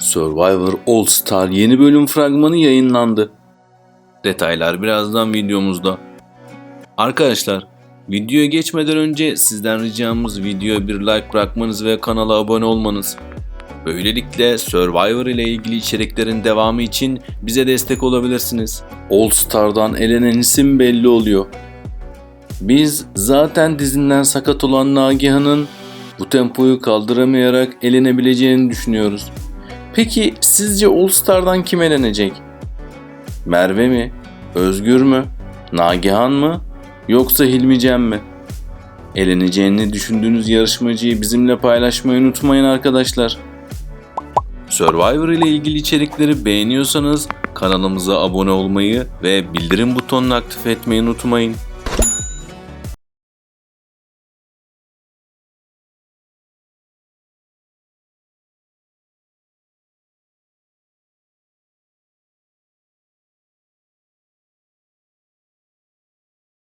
Survivor All Star yeni bölüm fragmanı yayınlandı. Detaylar birazdan videomuzda. Arkadaşlar, videoya geçmeden önce sizden ricamız videoya bir like bırakmanız ve kanala abone olmanız. Böylelikle Survivor ile ilgili içeriklerin devamı için bize destek olabilirsiniz. All Star'dan elenen isim belli oluyor. Biz zaten dizinden sakat olan Nagihan'ın bu tempoyu kaldıramayarak elenebileceğini düşünüyoruz. Peki sizce All Star'dan kim elenecek? Merve mi? Özgür mü? Nagihan mı? Yoksa Hilmi Cem mi? Eleneceğini düşündüğünüz yarışmacıyı bizimle paylaşmayı unutmayın arkadaşlar. Survivor ile ilgili içerikleri beğeniyorsanız kanalımıza abone olmayı ve bildirim butonunu aktif etmeyi unutmayın.